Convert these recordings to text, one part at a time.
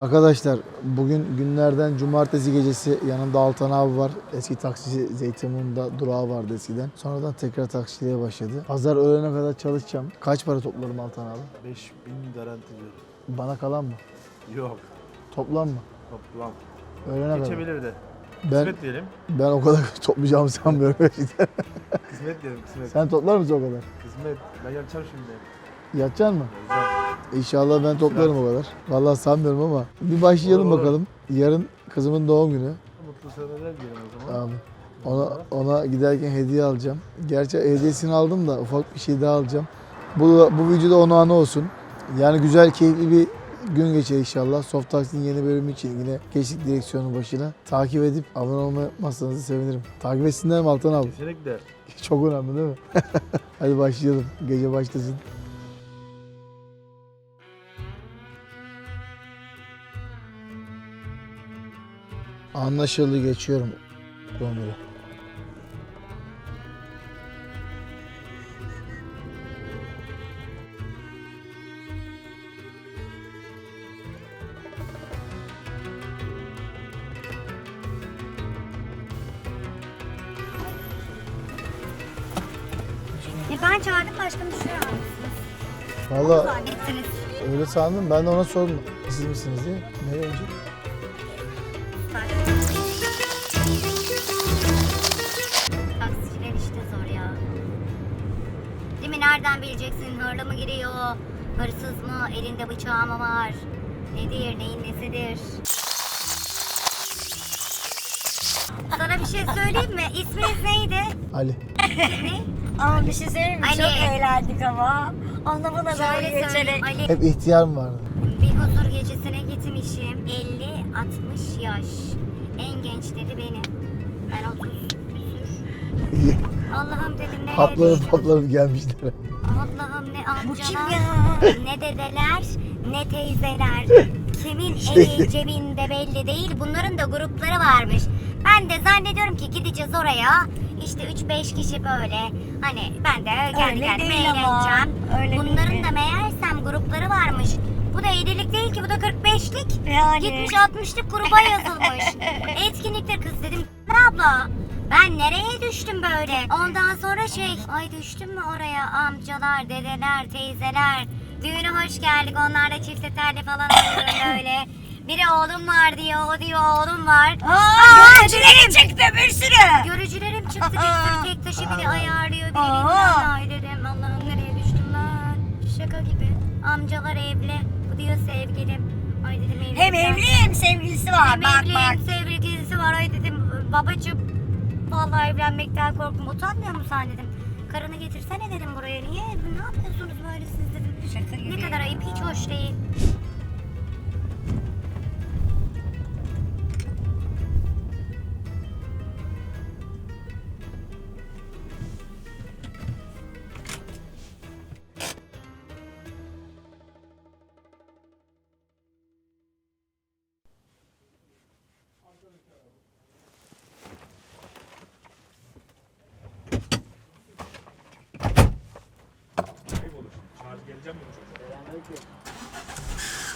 Arkadaşlar bugün günlerden cumartesi gecesi yanımda Altan abi var. Eski taksici Zeytinburnu'nda durağı vardı eskiden. Sonradan tekrar taksiciliğe başladı. Pazar öğlene kadar çalışacağım. Kaç para toplarım Altan abi? 5000 garanti diyorum. Bana kalan mı? Yok. Toplam mı? Toplam. Öğlene kadar. Geçebilir de. Ben, Kısmet diyelim. ben o kadar toplayacağımı sanmıyorum. Kısmet diyelim kısmet. Sen toplar mısın o kadar? Kısmet. Ben yapacağım şimdi. Yatacaksın mı? İnşallah ben toplarım o kadar. Vallahi sanmıyorum ama bir başlayalım Olur, olur. bakalım. Yarın kızımın doğum günü. Mutlu seneler diyelim o zaman. Abi. Ona, ona giderken hediye alacağım. Gerçi hediyesini aldım da ufak bir şey daha alacağım. Bu, bu videoda onu anı olsun. Yani güzel, keyifli bir gün geçer inşallah. Soft Taxi'nin yeni bölümü için yine geçtik direksiyonun başına. Takip edip abone olmayı yapmazsanız sevinirim. Takip etsinler mi Altan abi? Kesinlikle. Çok önemli değil mi? Hadi başlayalım. Gece başlasın. Anlaşıldı geçiyorum. Konuyu. E ben çağırdım başka bir şey. Valla öyle sandım. Ben de ona sordum. Siz misiniz diye. Nereye önce? Nereden bileceksin? Hırlı mı giriyor? Hırsız mı? Elinde bıçağı mı var? Nedir? Neyin nesidir? Sana bir şey söyleyeyim mi? İsminiz neydi? Ali. Ne? Ama bir şey söyleyeyim mi? Ali. Çok eğlendik ama. Onu buna doğru Şöyle söyleyeyim geçerek. Ali. Hep ihtiyar mı vardı? Bir huzur gecesine gitmişim. 50-60 yaş. En gençleri benim. Ben 30 küsür. Allah'ım dedim nereye Haplarım düştüm? haplarım gelmişler. Allah'ım ne Bu kim amcalar, ya? ne dedeler, ne teyzeler. Kimin eli cebinde belli değil. Bunların da grupları varmış. Ben de zannediyorum ki gideceğiz oraya. İşte 3-5 kişi böyle. Hani ben de kendi Öyle kendime değil ama. eğleneceğim. Öyle Bunların değil. da meğersem grupları varmış. Bu da 50'lik değil ki bu da 45'lik. Yani. Gitmiş 60'lık gruba yazılmış. Etkinlikler kız dedim. Ne abla? Ben nereye düştüm böyle? Ondan sonra şey, ay düştüm mü oraya amcalar, dedeler, teyzeler. Düğüne hoş geldik. Onlar da çift terli falan alıyor böyle. Biri oğlum var diyor, o diyor oğlum var. Aa, görüntüleri çıktı bir sürü. Görücülerim çıktı bir sürü tek taşı biri ayarlıyor, biri bilmem dedim Allah'ım nereye düştüm ben? Şaka gibi. Amcalar evli, bu diyor sevgilim. Ay dedim evli. Hem evli hem sevgilisi var. Hem bak evli bak. hem sevgilisi var. Ay dedim babacım vallahi evlenmekten korktum. Utanmıyor musun sen dedim. Karını getirsene dedim buraya. Niye? Ne yapıyorsunuz böyle siz dedim. Şaka gibi. Ne kadar ayıp hiç hoş değil.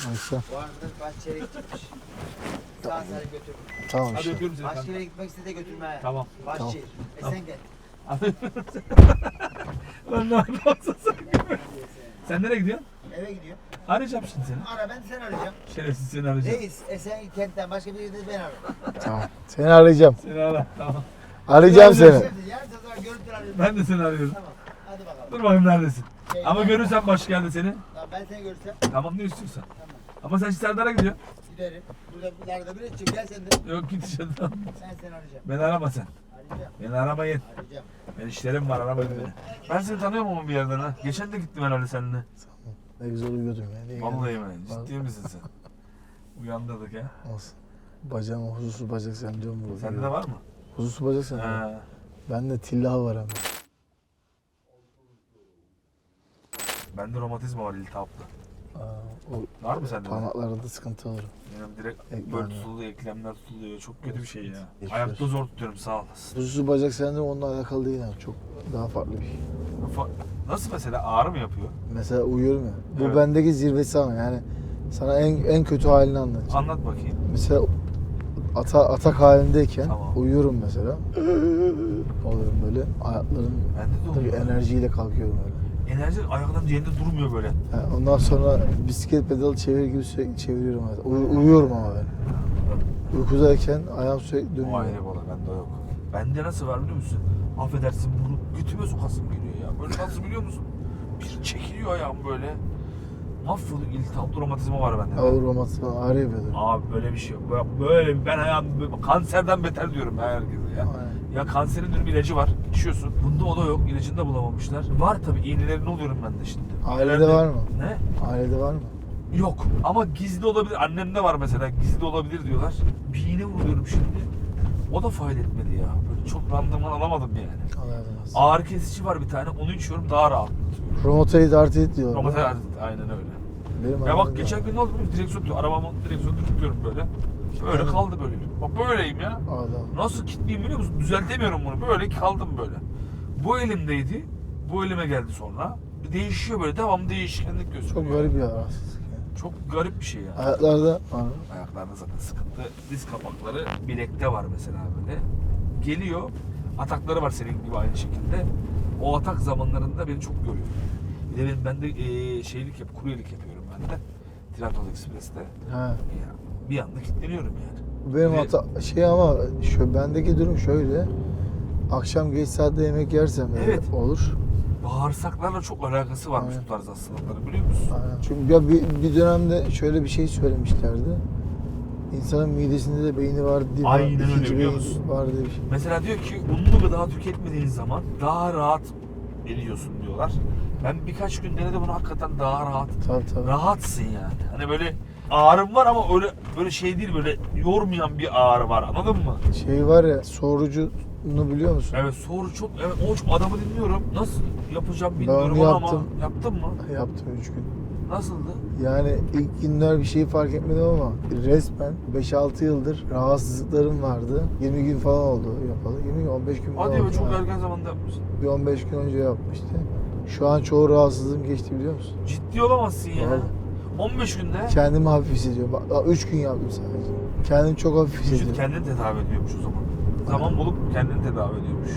Neyse. Bu arada bahçeye gitmiş. Sağ seni götür. Tamam Hadi işte. öpüyorum seni. Başka yere gitmek istedi de götürme. Tamam. Bahçeye. E sen gel. Lan ne yapıyorsun sen? Sen nereye gidiyorsun? Eve gidiyor. Arayacağım şimdi seni. Ara ben seni arayacağım. Şerefsiz seni arayacağım. Reis e sen kentten başka bir yerde ben ararım. Tamam. Seni arayacağım. Seni ara. Tamam. Arayacağım seni. Şimdi görüntüler arıyorum. Ben de seni arıyorum. Tamam. Hadi bakalım. Dur bakayım neredesin. Şey, Ama görürsem başka yerde seni. Tamam, ben seni görürsem Tamam ne istiyorsan. tamam. Ama sen şimdi Serdar'a gidiyorsun. Giderim. Burada bunlarda bir çık gel sen de. Yok git dışarıdan. Ben seni arayacağım. Beni arama sen. Arayacağım. Beni aramayın. Arayacağım. Ben işlerim var aramayın beni. Ben seni tanıyorum ama bir yerden ha. Geçen de gittim herhalde seninle. Ne güzel uyuyordum ya. Ne Vallahi geldim. ben. Ciddi misin sen? Uyandırdık ya. Olsun. Bacağıma huzursuz bacak sendromu var. Sende de var mı? Huzursuz bacak sendromu. Ha. Bende tilla var ama. Bende romatizma var iltihaplı. Aa, o Var mı sende? de? parmaklarında sıkıntı olur. Benim direkt Eklem böyle ya. tutuluyor, eklemler tutuluyor. Çok kötü bir şey ya. Geçmiş Ayakta zor tutuyorum sağ olasın. Huzursuz bacak sendromu onunla alakalı değil yani. Çok daha farklı bir şey. Fa- Nasıl mesela ağrı mı yapıyor? Mesela uyuyorum ya. Bu Evet. bendeki zirvesi ama yani Sana en en kötü halini anlatacağım. Anlat bakayım. Mesela ata, atak halindeyken Tamam. uyuyorum mesela. Oluyorum böyle. Ayaklarım Bende de oluyor. enerjiyle kalkıyorum öyle. Enerji ayaklarım yerinde durmuyor böyle. Yani ondan sonra bisiklet pedalı çevir gibi sürekli çeviriyorum. Uy- uyuyorum ama ben. Uykudayken ayağım sürekli O dönüyor. ayrı bana bende yok. Bende nasıl var biliyor musun? Affedersin bunu götüme sokasım geliyor ya. Böyle nasıl biliyor musun? Bir çekiliyor ayağım böyle. Mahvoluyor. İltihaplı romatizma var bende. Ağır romatizma ağrı yapıyordur. Abi böyle bir şey yok. Böyle- Böyle ben böyle- kanserden beter diyorum ben herkese ya. Aynen. Ya kanserin diyorum ilacı var. İçiyorsun. Bunda o da yok. İlacını da bulamamışlar. Var tabii iğnelerini oluyorum ben de şimdi. Ailede İğnelerde- var mı? Ne? Ailede var mı? Yok. Ama gizli olabilir. Annemde var mesela. Gizli olabilir diyorlar. Bir iğne vuruyorum şimdi. O da fayda etmedi ya. Böyle çok randıman alamadım yani. Olsun. Ağrı kesici var bir tane. Onu içiyorum daha rahat. Romatoid artrit diyorlar. Romatizma aynen öyle. Benim Ya bak geçen gün ne oldu biliyor musun? Direksiyon tutuyor. Arabamın direksiyonu tutuyorum böyle. Böyle kaldı böyle. Bak böyleyim ya. Adam. Nasıl kilitliyim biliyor musun? Düzeltemiyorum bunu. Böyle kaldım böyle. Bu elimdeydi. Bu elime geldi sonra. Değişiyor böyle. Devam değişkenlik gösteriyor. Çok garip yani. Çok garip bir şey ya. Ayaklarda var. Ayaklarda zaten sıkıntı. Diz kapakları bilekte var mesela böyle. Geliyor. Atakları var senin gibi aynı şekilde. O atak zamanlarında beni çok görüyor. Bir de benim, ben de eee, şeylik yap, kuryelik yapıyorum ben de. Trendyol Express'te. Ha. Ya, bir anda kilitleniyorum yani. Benim hata şey ama şu bendeki durum şöyle. Akşam geç saatte yemek yersem Evet. olur. Bağırsaklarla çok alakası varmış Aynen. bu tarz hastalıkları biliyor musun? Aynen. Çünkü ya bir, bir dönemde şöyle bir şey söylemişlerdi. İnsanın midesinde de beyni var diye. Aynen öyle, ikinci biliyor beyin musun? Var diye bir şey. Mesela diyor ki unlu gıda tüketmediğin zaman daha rahat ediyorsun diyorlar. Ben birkaç gün denedim bunu hakikaten daha rahat. Tabii tabii. Rahatsın yani. Hani böyle ağrım var ama öyle böyle şey değil böyle yormayan bir ağrı var anladın mı? Şey var ya sorucunu biliyor musun? Evet soru çok evet o adamı dinliyorum. Nasıl yapacağım bilmiyorum onu ama yaptım. yaptın mı? Yaptım 3 gün. Nasıldı? Yani ilk günler bir şeyi fark etmedim ama resmen 5-6 yıldır rahatsızlıklarım vardı. 20 gün falan oldu yapalı. 20 gün 15 gün falan Hadi oldu. be çok erken zamanda yapmışsın. Bir 15 gün önce yapmıştı. Şu an çoğu rahatsızlığım geçti biliyor musun? Ciddi olamazsın ya. Vallahi. 15 günde Kendimi hafif hissediyorum. Bak 3 gün yaptım sadece. Kendimi çok hafif vücut hissediyorum. kendini tedavi ediyormuş o zaman. Zaman bulup kendini tedavi ediyormuş.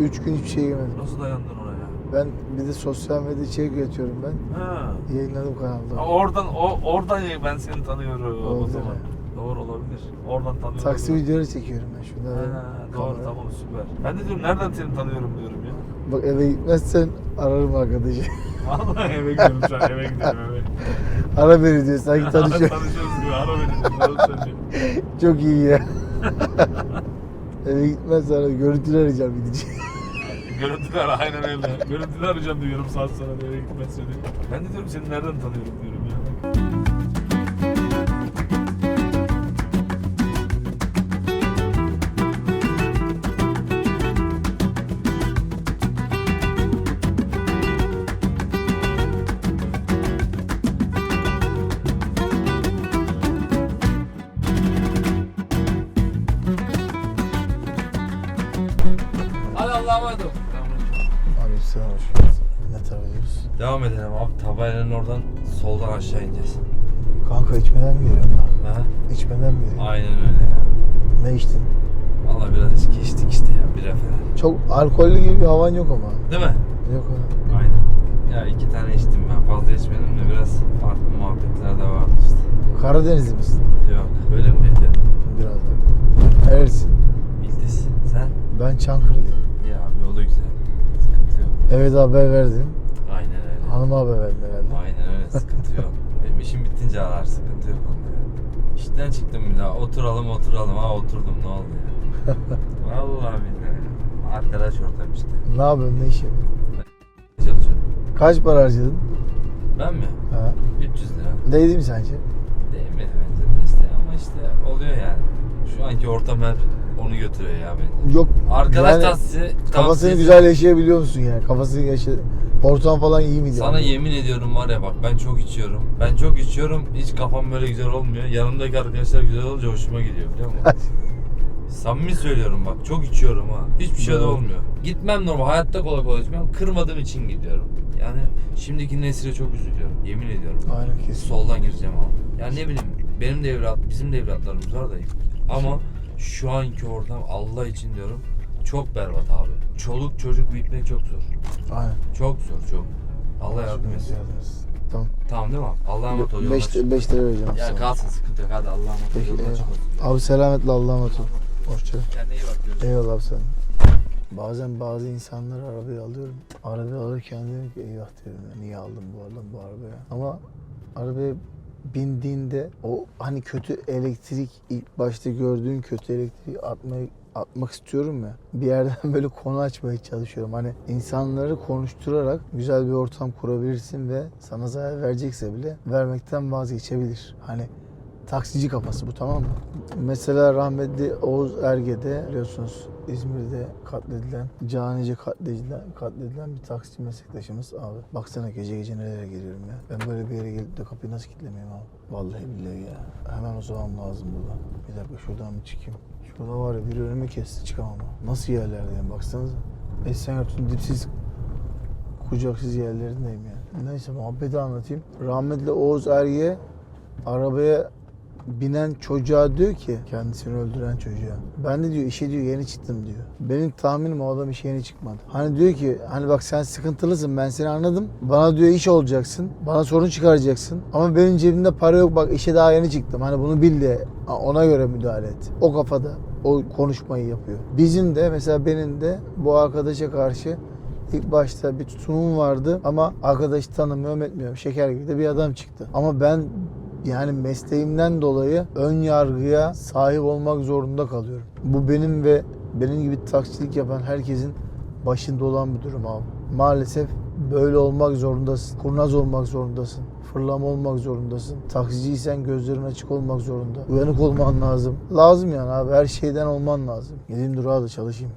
3 gün hiçbir şey yemedim. Nasıl dayandın ona ya? Ben bir de sosyal medya içerik üretiyorum ben. Ha. Yayınladım kanalda. Oradan o oradan ben seni tanıyorum o Olabilir zaman. ya. Doğru olabilir. Oradan tanıyorum. Taksi videoları çekiyorum ben şurada. Ha, doğru tamam süper. Ben de diyorum nereden seni tanıyorum diyorum ya. Bak eve gitmezsen ararım arkadaşı. Vallahi eve gidiyorum şu an eve gidiyorum eve. Ara beni diyor sanki tanışıyor. Tanışıyoruz gibi ara beni. Söylüyorsun. Çok iyi ya. eve gitmezsen ara. Görüntülü arayacağım gidince. Görüntüler aynen öyle. Görüntüler arayacağım diyorum saat sonra eve gitmezse diyor. Ben de diyorum seni nereden tanıyorum diyorum ya. Hadi Allah'a emanet ol. Sen hoş geldin. Ne tarafa gidiyoruz? Devam edelim abi. Tabelanın oradan soldan aşağı ineceğiz. Kanka içmeden mi geliyorsun? Ha? İçmeden mi geliyorsun? Aynen öyle ya. Ne içtin? Valla biraz içki içtik işte ya. Bira falan. Çok alkollü gibi bir havan yok ama. Değil mi? Yok ha. Aynen. Ya iki tane içtim ben. Fazla içmedim de biraz farklı muhabbetler de vardı işte. Karadenizli misin? Yok. Öyle mi dedi? Biraz da. Nerelisin? Bildiz. Sen? Ben Çankırılıyım. Evet haber verdin. Aynen öyle. Hanıma haber verdin herhalde. Aynen öyle. Sıkıntı yok. Benim işim bitince arar. Sıkıntı yok onda ya. İşten çıktım bir daha. Oturalım oturalım. Ha oturdum ne oldu ya. Vallahi billahi. Arkadaş ortam işte. Ne yapıyorsun? Ne iş yapıyorsun? Çalışıyorum. Kaç para harcadın? Ben mi? Ha. 300 lira. Değdi mi sence? Değmedi bence de işte ama işte oluyor yani. Şu anki ortam hep onu götürüyor ya beni. Yok. Arkadaş yani tavsiye, Kafasını güzel yaşayabiliyor musun yani? Kafasını yaşa... Ortam falan iyi mi? Sana yemin ediyorum var ya bak ben çok içiyorum. Ben çok içiyorum hiç kafam böyle güzel olmuyor. Yanımdaki arkadaşlar güzel olunca hoşuma gidiyor biliyor musun? Samimi söylüyorum bak çok içiyorum ha. Hiçbir şey de olmuyor. Gitmem normal hayatta kolay kolay içmem. Kırmadığım için gidiyorum. Yani şimdiki nesile çok üzülüyorum. Yemin ediyorum. Aynen kesin. Soldan gireceğim abi. Ya ne bileyim benim de evlat, bizim de evlatlarımız var da. Ama şu anki ortam Allah için diyorum çok berbat abi. Çoluk çocuk büyütmek çok zor. Aynen. Çok zor çok. Allah yardım etsin. Tamam. Tamam değil mi? Allah'a emanet ol. 5 5 lira vereceğim Ya sana. kalsın sıkıntı yok hadi Allah'a emanet ol. Yolun açık olsun. Abi selametle Allah'a emanet ol. Hoşça kal. Kendine iyi bak. görüşürüz. Eyvallah abi sen. Bazen bazı insanları arabaya alıyorum. Arabaya alırken diyorum ki eyvah diyorum ya niye aldım bu adam bu arabaya. Ama arabaya bindiğinde o hani kötü elektrik ilk başta gördüğün kötü elektriği atmayı atmak istiyorum ya. Bir yerden böyle konu açmaya çalışıyorum. Hani insanları konuşturarak güzel bir ortam kurabilirsin ve sana zarar verecekse bile vermekten vazgeçebilir. Hani taksici kafası bu tamam mı? Mesela rahmetli Oğuz Erge'de biliyorsunuz İzmir'de katledilen, canice katledilen, katledilen bir taksici meslektaşımız abi. Baksana gece gece nerelere geliyorum ya. Ben böyle bir yere gelip de kapıyı nasıl kilitlemeyeyim abi? Vallahi billahi ya. Hemen uzamam lazım buradan. Bir dakika şuradan bir çıkayım. Şurada var ya biri önümü kesti çıkamam ama. Nasıl yerlerdeyim baksanıza. Esenyurt'un dipsiz kucaksız yerlerindeyim ya. Neyse muhabbeti anlatayım. Rahmetli Oğuz Erge arabaya binen çocuğa diyor ki kendisini öldüren çocuğa. Ben de diyor işe diyor yeni çıktım diyor. Benim tahminim o adam işe yeni çıkmadı. Hani diyor ki hani bak sen sıkıntılısın ben seni anladım. Bana diyor iş olacaksın. Bana sorun çıkaracaksın. Ama benim cebimde para yok bak işe daha yeni çıktım. Hani bunu bil de ona göre müdahale et. O kafada o konuşmayı yapıyor. Bizim de mesela benim de bu arkadaşa karşı İlk başta bir tutumum vardı ama arkadaşı tanımıyorum etmiyorum. Şeker gibi de bir adam çıktı. Ama ben yani mesleğimden dolayı ön yargıya sahip olmak zorunda kalıyorum. Bu benim ve benim gibi taksilik yapan herkesin başında olan bir durum abi. Maalesef böyle olmak zorundasın. Kurnaz olmak zorundasın. Fırlama olmak zorundasın. Taksiciysen gözlerin açık olmak zorunda. Uyanık olman lazım. Lazım yani abi her şeyden olman lazım. Gideyim durağa da çalışayım.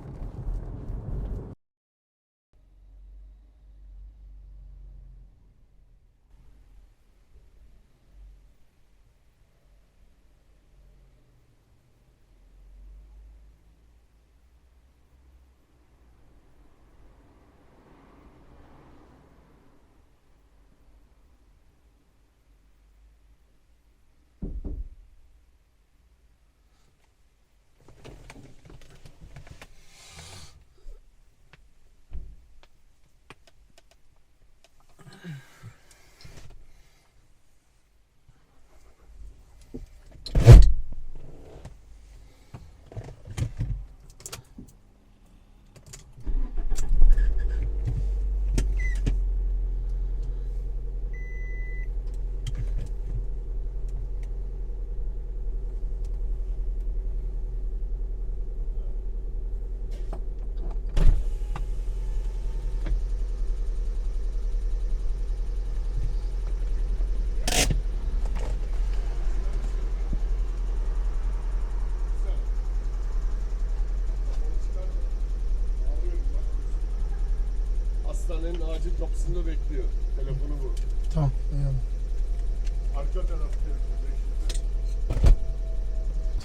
Hastanenin acil kapısında bekliyor. Telefonu bu. Tamam. eyvallah. Arka tarafta.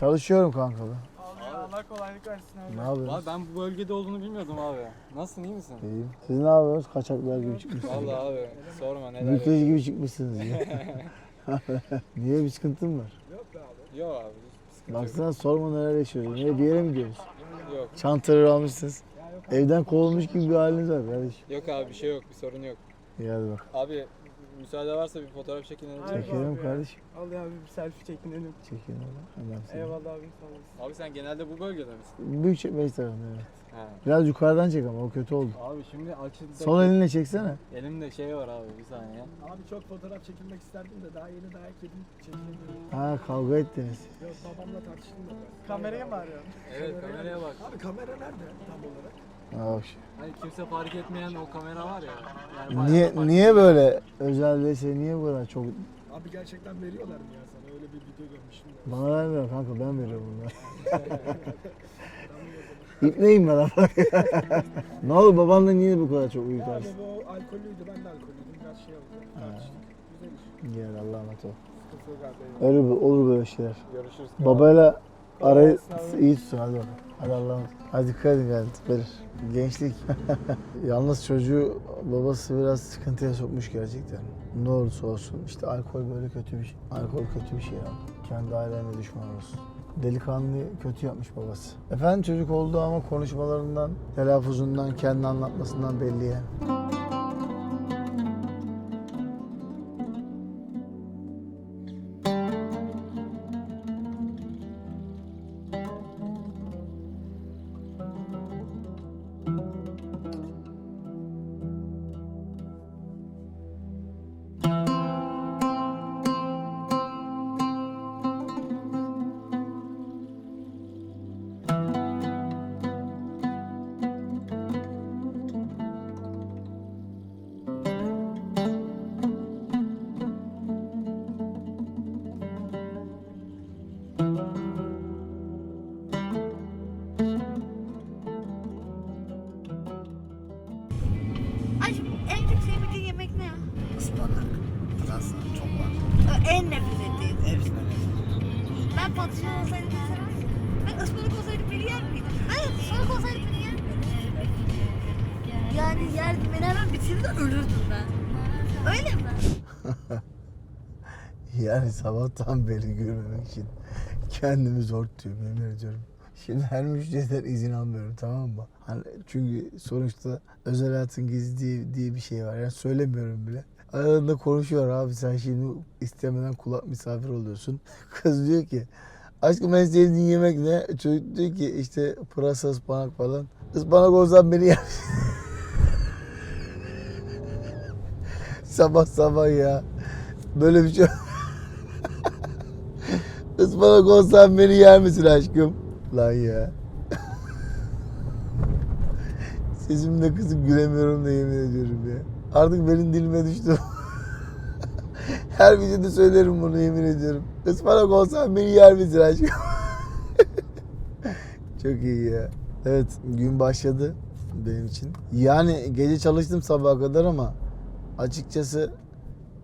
Çalışıyorum kanka ben. Allah kolaylık versin abi. Ne yapıyorsunuz? Abi ben bu bölgede olduğunu bilmiyordum abi. Nasılsın iyi misin? İyiyim. Siz ne yapıyorsunuz? Kaçaklar gibi çıkmışsınız. Vallahi abi sorma neler Mülteci gibi çıkmışsınız ya. Niye bir sıkıntın var? Yok abi hiçbir sıkıntı Baksana sorma neler yaşıyoruz. Niye bir yere mi gidiyoruz? yok. Çantaları almışsınız. Evden kovulmuş gibi bir haliniz var kardeşim. Yok abi bir şey yok bir sorun yok. İyi hadi bak. Abi müsaade varsa bir fotoğraf çekinelim. Çekelim kardeşim. Al ya bir selfie çekinelim. Çekelim. Seni. Eyvallah abi sağ olasın. Abi sen genelde bu bölgede misin? Büyük çekmeyi tarafında evet. He. Biraz yukarıdan çek ama o kötü oldu. Abi şimdi açıldı. Sol elinle çeksene. Elimde şey var abi bir saniye. Abi çok fotoğraf çekilmek isterdim de daha yeni dayak yedim çekilemiyorum. Ha kavga ettiniz. Yok babamla tartıştım da. Kameraya mı arıyorsun? Evet kameraya bak. Abi kamera nerede tam olarak? Şimdi. Hani kimse fark etmeyen o kamera var ya. Yani bayağı Niye, fark- niye böyle özel değilse niye bu kadar çok Abi gerçekten veriyorlar mı ya sana? Öyle bir video görmüştüm de. Bana vermiyor kanka ben veriyorum bunları. İpneyim ben ama. ne oldu babanla niye bu kadar çok Ya abi bu alkollüydü ben de alkollüydüm. Biraz şey oldu. Tartıştık. Güzel iş. Gel Allah'a emanet ol. Sıkıntı yok abi. eyvallah. Öyle bir- olur böyle şeyler. Görüşürüz. Babayla Arayı iyi tutsun hadi bakalım. Hadi Allah'ım. Hadi dikkat edin gayet. Verir. Gençlik. Yalnız çocuğu babası biraz sıkıntıya sokmuş gerçekten. Ne olursa olsun. İşte alkol böyle kötü bir şey. Alkol kötü bir şey ya. Kendi ailene düşman olsun. Delikanlı kötü yapmış babası. Efendim çocuk oldu ama konuşmalarından, telaffuzundan, kendi anlatmasından belli yani. En nefret ettiğin. Hepsine Ben patlıcan olsaydı mesela. Ben ıspanak olsaydı beni yer miydim? Ben ıspanak olsaydı beni yer miydim? Yani yerdim. Ben hemen bitirdi ölürdüm ben. Öyle mi? Yani sabahtan beri gülmemek için kendimi zor tutuyorum yemin ediyorum. Şimdi her müşteriden izin almıyorum tamam mı? Hani çünkü sonuçta özel hayatın gizli diye, diye bir şey var. Yani söylemiyorum bile. Aralarında konuşuyor abi sen şimdi istemeden kulak misafir oluyorsun. Kız diyor ki aşkım en sevdiğin yemek ne? Çocuk diyor ki işte pırasa ıspanak falan. Ispanak olsam beni yer. sabah sabah ya. Böyle bir şey Ispanak olsan beni yer misin aşkım? Lan ya. Sesimle kızıp gülemiyorum da yemin ediyorum ya. Artık benim dilime düştü. Her videoda söylerim bunu yemin ediyorum. Ispanak olsan beni yer misin aşkım? Çok iyi ya. Evet gün başladı benim için. Yani gece çalıştım sabaha kadar ama açıkçası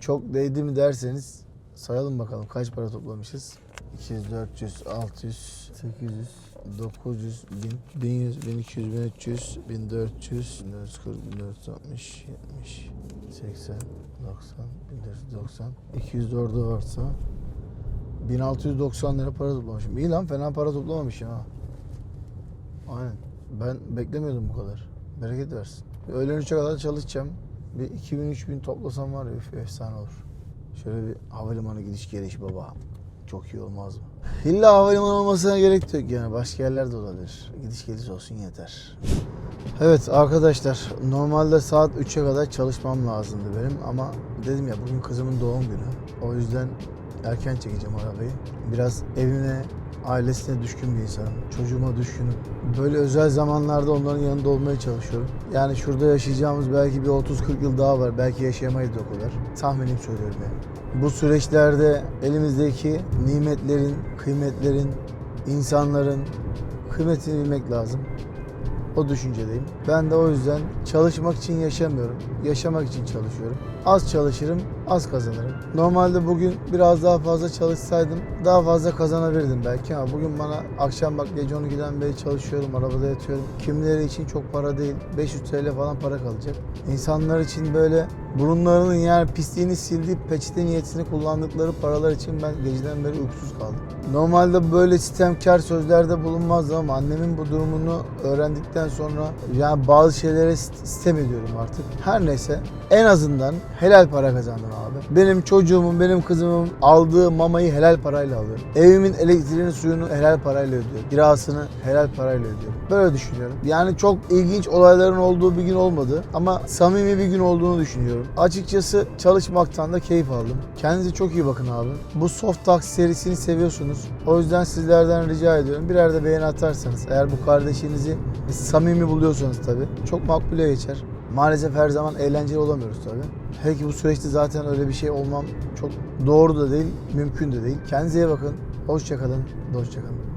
çok değdi mi derseniz sayalım bakalım kaç para toplamışız. 200, 400, 600, 800, 900, 1000, 1100, 1200, 1300, 1400, 1440, 1460, 70, 80, 90, 1490, 200 de orada varsa 1690 lira para toplamışım. İyi lan fena para toplamamışım ha. Aynen. Ben beklemiyordum bu kadar. Bereket versin. Öğlen 3'e kadar çalışacağım. Bir 2000-3000 toplasam var ya efsane olur. Şöyle bir havalimanı gidiş geliş baba. Çok iyi olmaz mı? İlla havalimanı olmasına gerek yok yani. Başka yerler de olabilir. Gidiş geliş olsun yeter. Evet arkadaşlar normalde saat 3'e kadar çalışmam lazımdı benim ama dedim ya bugün kızımın doğum günü. O yüzden erken çekeceğim arabayı. Biraz evine, ailesine düşkün bir insanım. Çocuğuma düşkünüm. Böyle özel zamanlarda onların yanında olmaya çalışıyorum. Yani şurada yaşayacağımız belki bir 30-40 yıl daha var. Belki yaşayamayız da o kadar. Tahminim söylüyorum yani. Bu süreçlerde elimizdeki nimetlerin, kıymetlerin, insanların kıymetini bilmek lazım. O düşüncedeyim. Ben de o yüzden çalışmak için yaşamıyorum. Yaşamak için çalışıyorum. Az çalışırım, az kazanırım. Normalde bugün biraz daha fazla çalışsaydım daha fazla kazanabilirdim belki ama bugün bana akşam bak gece 12'den beri çalışıyorum, arabada yatıyorum. Kimileri için çok para değil, 500 TL falan para kalacak. İnsanlar için böyle burunlarının yani pisliğini sildiği peçete niyetini kullandıkları paralar için ben geceden beri uykusuz kaldım. Normalde böyle sistemkar sözlerde bulunmazdım ama annemin bu durumunu öğrendikten sonra yani bazı şeylere ist- sistem ediyorum artık. Her neyse en azından helal para kazandım abi. Benim çocuğumun, benim kızımın aldığı mamayı helal parayla alıyorum. Evimin elektriğini, suyunu helal parayla ödüyorum. Kirasını helal parayla ödüyorum. Böyle düşünüyorum. Yani çok ilginç olayların olduğu bir gün olmadı ama samimi bir gün olduğunu düşünüyorum. Açıkçası çalışmaktan da keyif aldım. Kendinize çok iyi bakın abi. Bu Soft Taxi serisini seviyorsunuz. O yüzden sizlerden rica ediyorum. Birer de beğeni atarsanız eğer bu kardeşinizi samimi buluyorsanız tabii çok makbule geçer. Maalesef her zaman eğlenceli olamıyoruz tabii. Hele ki bu süreçte zaten öyle bir şey olmam çok doğru da değil, mümkün de değil. Kendinize iyi bakın. Hoşçakalın, hoşçakalın.